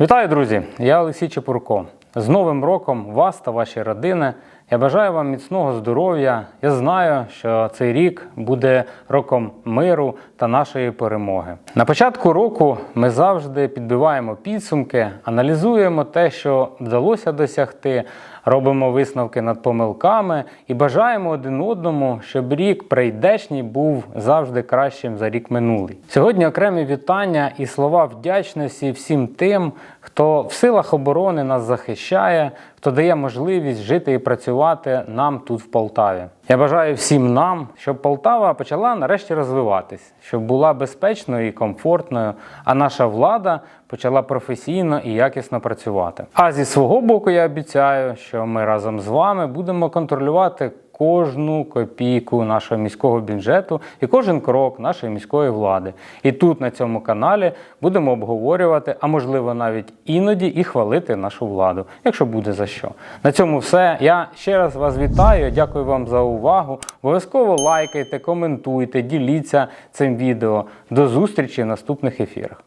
Вітаю, друзі! Я Олексій Чепурко. З Новим роком вас та ваші родини. Я бажаю вам міцного здоров'я. Я знаю, що цей рік буде роком миру та нашої перемоги. На початку року ми завжди підбиваємо підсумки, аналізуємо те, що вдалося досягти, робимо висновки над помилками і бажаємо один одному, щоб рік прийдешній був завжди кращим за рік минулий. Сьогодні окремі вітання і слова вдячності всім тим, хто в силах оборони нас захищає, хто дає можливість жити і працювати нам тут в Полтаві. Я бажаю всім нам, щоб Полтава почала нарешті розвиватись, щоб була безпечною і комфортною, а наша влада почала професійно і якісно працювати. А зі свого боку я обіцяю, що ми разом з вами будемо контролювати кожну копійку нашого міського бюджету і кожен крок нашої міської влади. І тут на цьому каналі будемо обговорювати, а можливо навіть іноді і хвалити нашу владу, якщо буде за що. На цьому все. Я ще раз вас вітаю. Дякую вам за увагу. Обов'язково лайкайте, коментуйте, діліться цим відео. До зустрічі в наступних ефірах.